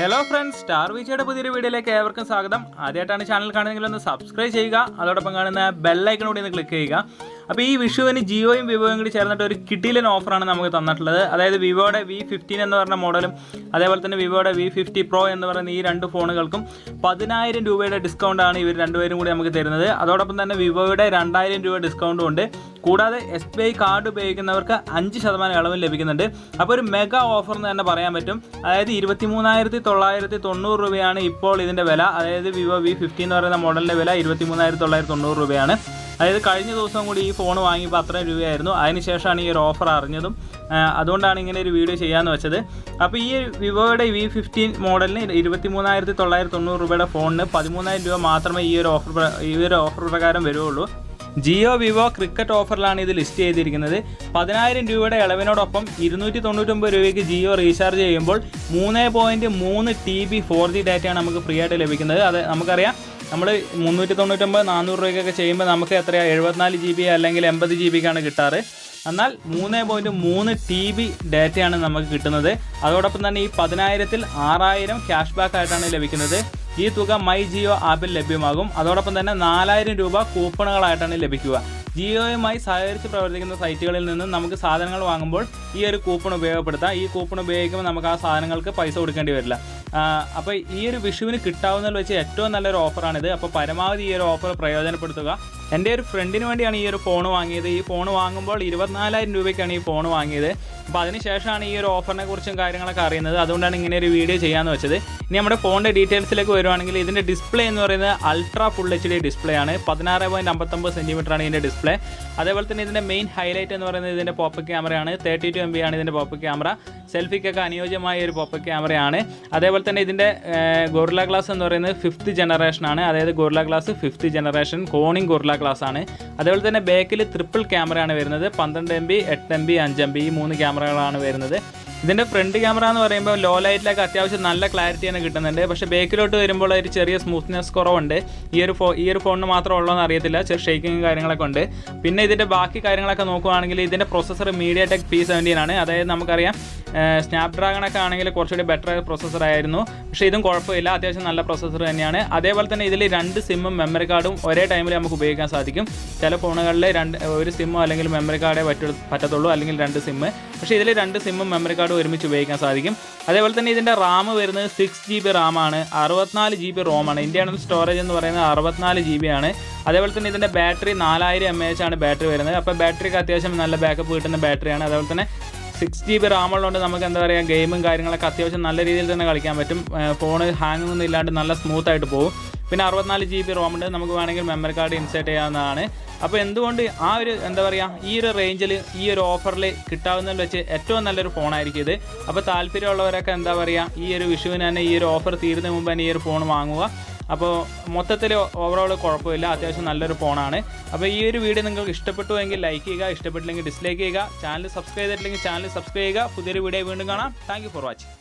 Hello friends star വിജയുടെ പുതിയൊരു വീഡിയോയിലേക്ക് ഏവർക്കും സ്വാഗതം. ആദ്യമായിട്ടാണ് ചാനൽ കാണുന്നതെങ്കിൽ ഒന്ന് സബ്സ്ക്രൈബ് ചെയ്യുക. അതോടൊപ്പം കാണുന്ന ബെല്ലൈക്കൺ കൂടി ഒന്ന് ക്ലിക്ക് ചെയ്യുക. അപ്പോൾ ഈ വിഷുവിന് ജിയോയും വിവോയും കൂടി ചേർന്നിട്ട് ഒരു കിട്ടിയിലൻ ഓഫറാണ് നമുക്ക് തന്നിട്ടുള്ളത്. അതായത് വിവോയുടെ വി ഫിഫ്റ്റീൻ എന്ന് പറഞ്ഞ മോഡലും അതേപോലെ തന്നെ വിവോയുടെ വി ഫിഫ്റ്റി പ്രോ എന്ന് പറയുന്ന ഈ രണ്ട് ഫോണുകൾക്കും പതിനായിരം രൂപയുടെ ഡിസ്കൗണ്ടാണ് ഇവർ രണ്ടുപേരും കൂടി നമുക്ക് തരുന്നത്. അതോടൊപ്പം തന്നെ വിവോയുടെ രണ്ടായിരം രൂപ ഡിസ്കൗണ്ടും ഉണ്ട്. കൂടാതെ എസ് ബി ഐ കാർഡ് ഉപയോഗിക്കുന്നവർക്ക് അഞ്ച് ശതമാനം ഇളവും ലഭിക്കുന്നുണ്ട്. അപ്പോൾ ഒരു മെഗാ ഓഫർ എന്ന് തന്നെ പറയാൻ പറ്റും. അതായത് ഇരുപത്തി മൂന്നായിരത്തി തൊള്ളായിരത്തി തൊണ്ണൂറ് രൂപയാണ് ഇപ്പോൾ ഇതിന്റെ വില. അതായത് വിവോ വി ഫിഫ്റ്റി എന്ന് പറയുന്ന മോഡലിന്റെ വില ഇരുപത്തി മൂന്നായിരത്തി തൊള്ളായിരത്തി തൊണ്ണൂറ് രൂപയാണ്. അതായത് കഴിഞ്ഞ ദിവസം കൂടി ഈ ഫോൺ വാങ്ങിയപ്പോൾ അത്രയും രൂപയായിരുന്നു. അതിനുശേഷമാണ് ഈ ഒരു ഓഫർ അറിഞ്ഞതും. അതുകൊണ്ടാണ് ഇങ്ങനെ ഒരു വീഡിയോ ചെയ്യാമെന്ന് വെച്ചത്. അപ്പോൾ ഈ വിവോയുടെ വി ഫിഫ്റ്റീൻ മോഡലിന് ഇരുപത്തി മൂന്നായിരത്തി തൊള്ളായിരത്തി തൊണ്ണൂറ് രൂപയുടെ ഫോണിന് പതിമൂന്നായിരം രൂപ മാത്രമേ ഈ ഒരു ഓഫർ ഈ ഒരു ഓഫർ പ്രകാരം വരുള്ളൂ ജിയോ വിവോ ക്രിക്കറ്റ് ഓഫറിലാണ് ഇത് ലിസ്റ്റ് ചെയ്തിരിക്കുന്നത്. പതിനായിരം രൂപയുടെ ഇളവിനോടൊപ്പം ഇരുന്നൂറ്റി തൊണ്ണൂറ്റൊമ്പത് രൂപയ്ക്ക് ജിയോ റീചാർജ് ചെയ്യുമ്പോൾ മൂന്ന് പോയിന്റ് മൂന്ന് ടി ബി ഫോർ ജി ഡാറ്റയാണ് നമുക്ക് ഫ്രീ ആയിട്ട് ലഭിക്കുന്നത്. അത് നമുക്കറിയാം. നമ്മൾ മുന്നൂറ്റി തൊണ്ണൂറ്റൊമ്പത് നാനൂറ് രൂപയ്ക്കൊക്കെ ചെയ്യുമ്പോൾ നമുക്ക് എത്രയാണ് എഴുപത്തിനാല് ജി ബി അല്ലെങ്കിൽ എൺപത് ജി ബിക്കാണ് കിട്ടാറ്. എന്നാൽ മൂന്ന് പോയിന്റ് മൂന്ന് ടി ബി ഡാറ്റയാണ് നമുക്ക് കിട്ടുന്നത്. അതോടൊപ്പം തന്നെ ഈ പതിനായിരത്തിൽ ആറായിരം ക്യാഷ് ബാക്ക് ആയിട്ടാണ് ലഭിക്കുന്നത്. ഈ തുക മൈ ജിയോ ആപ്പിൽ ലഭ്യമാകും. അതോടൊപ്പം തന്നെ നാലായിരം രൂപ കൂപ്പണുകളായിട്ടാണ് ലഭിക്കുക. ജിയോയുമായി സഹകരിച്ച് പ്രവർത്തിക്കുന്ന സൈറ്റുകളിൽ നിന്ന് നമുക്ക് സാധനങ്ങൾ വാങ്ങുമ്പോൾ ഈ ഒരു കൂപ്പൺ ഉപയോഗപ്പെടുത്താം. ഈ കൂപ്പൺ ഉപയോഗിക്കുമ്പോൾ നമുക്ക് ആ സാധനങ്ങൾക്ക് പൈസ കൊടുക്കേണ്ടി വരില്ല. അപ്പോൾ ഈ ഒരു വിഷുവിന് കിട്ടാവുന്നതിൽ വെച്ച് ഏറ്റവും നല്ലൊരു ഓഫറാണിത്. അപ്പോൾ പരമാവധി ഈ ഒരു ഓഫർ പ്രയോജനപ്പെടുത്തുക. എന്റെ ഒരു ഫ്രണ്ടിന് വേണ്ടിയാണ് ഈ ഒരു ഫോൺ വാങ്ങിയത്. ഈ ഫോൺ വാങ്ങുമ്പോൾ ഇരുപത്തിനാലായിരം രൂപയ്ക്കാണ് ഈ ഫോൺ വാങ്ങിയത്. അപ്പോൾ അതിനുശേഷമാണ് ഈ ഒരു ഓഫറിനെ കുറിച്ചും കാര്യങ്ങളൊക്കെ അറിയുന്നത്. അതുകൊണ്ടാണ് ഇങ്ങനെ ഒരു വീഡിയോ ചെയ്യാമെന്ന് വെച്ചത്. ഇനി നമ്മുടെ ഫോണിന്റെ ഡീറ്റെയിൽസിലേക്ക് വരുവാണെങ്കിൽ ഇതിന്റെ ഡിസ്പ്ലേ എന്ന് പറയുന്നത് ultra full H D display ആണ്. പതിനാറ് പോയിന്റ് അമ്പത്തൊമ്പത് സെന്റിമീറ്ററാണ് ഇതിന്റെ ഡിസ്പ്ലേ അതേപോലെ തന്നെ ഇതിന്റെ മെയിൻ ഹൈലൈറ്റ് എന്ന് പറയുന്നത് ഇതിന്റെ പോപ്പ് ക്യാമറയാണ് തേർട്ടി ടു എം ബി ആണ് ഇതിന്റെ പോപ്പ് ക്യാമറ സെൽഫിക്കൊക്കെ അനുയോജ്യമായ ഒരു പോപ്പ് ക്യാമറയാണ് അതേപോലെ തന്നെ ഇതിന്റെ ഗോറില ഗ്ലാസ് എന്ന് പറയുന്നത് ഫിഫ്ത്ത് ജനറേഷനാണ് അതായത് Gorilla glass fifth generation Corning Gorilla glass ആണ്. അതേപോലെ തന്നെ ബാക്കിൽ ട്രിപ്പിൾ ക്യാമറയാണ് വരുന്നത്. പന്ത്രണ്ട് എം ബി എട്ട് എം ബി അഞ്ച് എം ബി ഈ മൂന്ന് ക്യാമറകളാണ് വരുന്നത്. ഇതിന്റെ ഫ്രണ്ട് ക്യാമറ എന്ന് പറയുമ്പോൾ ലോ ലൈറ്റിലൊക്കെ അത്യാവശ്യം നല്ല ക്ലാരിറ്റി തന്നെ കിട്ടുന്നുണ്ട്. പക്ഷേ ബാക്കിലോട്ട് വരുമ്പോൾ ഒരു ചെറിയ സ്മൂത്ത്നെസ് കുറവുണ്ട്. ഈ ഒരു ഫോ ഈ ഒരു ഫോണിന് മാത്രം ഉള്ളതെന്ന് അറിയത്തില്ല. ചെറിയ ഷേക്കിങ് കാര്യങ്ങളൊക്കെ ഉണ്ട്. പിന്നെ ഇതിന്റെ ബാക്കി കാര്യങ്ങളൊക്കെ നോക്കുവാണെങ്കിൽ ഇതിന്റെ processor MediaTek P seventeen ആണ്. അതായത് നമുക്കറിയാം സ്നാപ് ഡ്രാഗണൊക്കെ ആണെങ്കിൽ കുറച്ചുകൂടി ബെറ്റർ പ്രോസസ്സർ ആയിരുന്നു. പക്ഷേ ഇതും കുഴപ്പമില്ല. അത്യാവശ്യം നല്ല പ്രോസസ്സർ തന്നെയാണ്. അതേപോലെ തന്നെ ഇതിൽ രണ്ട് സിമ്മും മെമ്മറി കാർഡും ഒരേ ടൈമിൽ നമുക്ക് ഉപയോഗിക്കാൻ സാധിക്കും. ചില ഫോണുകളിൽ രണ്ട് ഒരു സിമ്മോ അല്ലെങ്കിൽ മെമ്മറി കാർഡേ പറ്റു പറ്റത്തുള്ളൂ. അല്ലെങ്കിൽ രണ്ട് സിമ്മ് പക്ഷേ ഇതിൽ രണ്ട് സിമ്മും മെമ്മറി കാർഡും ഒരുമിച്ച് ഉപയോഗിക്കാൻ സാധിക്കും. അതേപോലെ തന്നെ ഇതിന്റെ റാം വരുന്നത് സിക്സ് ജി ബി റാമാണ് അറുപത്തിനാല് ജി ബി റോമാണ് ഇന്റേണൽ സ്റ്റോറേജ് എന്ന് പറയുന്നത് അറുപത്തിനാല് ജി ബി ആണ്. അതേപോലെ തന്നെ ഇതിന്റെ ബാറ്ററി നാലായിരം എം എച്ച് ആണ് ബാറ്ററി വരുന്നത്. അപ്പോൾ ബാറ്ററിക്ക് അത്യാവശ്യം നല്ല ബാക്കപ്പ് കിട്ടുന്ന ബാറ്ററിയാണ് അതേപോലെ തന്നെ സിക്സ് ജി ബി റാമുള്ളതുകൊണ്ട് നമുക്ക് എന്താ പറയുക ഗെയിമും കാര്യങ്ങളൊക്കെ അത്യാവശ്യം നല്ല രീതിയിൽ തന്നെ കളിക്കാൻ പറ്റും. ഫോൺ ഹാങ്ങൊന്നും ഇല്ലാണ്ട് നല്ല സ്മൂത്തായിട്ട് പോകും. പിന്നെ അറുപത്തിനാല് ജി ബി റോമുണ്ട് നമുക്ക് വേണമെങ്കിൽ മെമ്മറി കാർഡ് ഇൻസേർട്ട് ചെയ്യാവുന്നതാണ്. അപ്പോൾ എന്തുകൊണ്ട് ആ ഒരു എന്താ പറയുക ഈ ഒരു റേഞ്ചിൽ ഈ ഒരു ഓഫറിൽ കിട്ടാവുന്നതിൽ വെച്ച് ഏറ്റവും നല്ലൊരു ഫോണായിരിക്കും ഇത്. അപ്പോൾ താല്പര്യമുള്ളവരൊക്കെ എന്താ പറയുക ഈ ഒരു വിഷുവിന് തന്നെ ഈ ഒരു ഓഫർ തീരുന്ന മുമ്പ് തന്നെ ഈ ഒരു ഫോൺ വാങ്ങുക. അപ്പോൾ മൊത്തത്തിൽ ഓവറോൾ കുഴപ്പമില്ല. അത്യാവശ്യം നല്ലൊരു ഫോണാണ് അപ്പോൾ ഈ ഒരു വീഡിയോ നിങ്ങൾക്ക് ഇഷ്ടപ്പെട്ടുവെങ്കിൽ ലൈക്ക് ചെയ്യുക ഇഷ്ടപ്പെട്ടില്ലെങ്കിൽ ഡിസ്ലൈക്ക് ചെയ്യുക. ചാനൽ സബ്സ്ക്രൈബ് ചെയ്തിട്ടില്ലെങ്കിൽ ചാനൽ സബ്സ്ക്രൈബ് ചെയ്യുക. പുതിയൊരു വീഡിയോ വീണ്ടും കാണാം. Thank for watching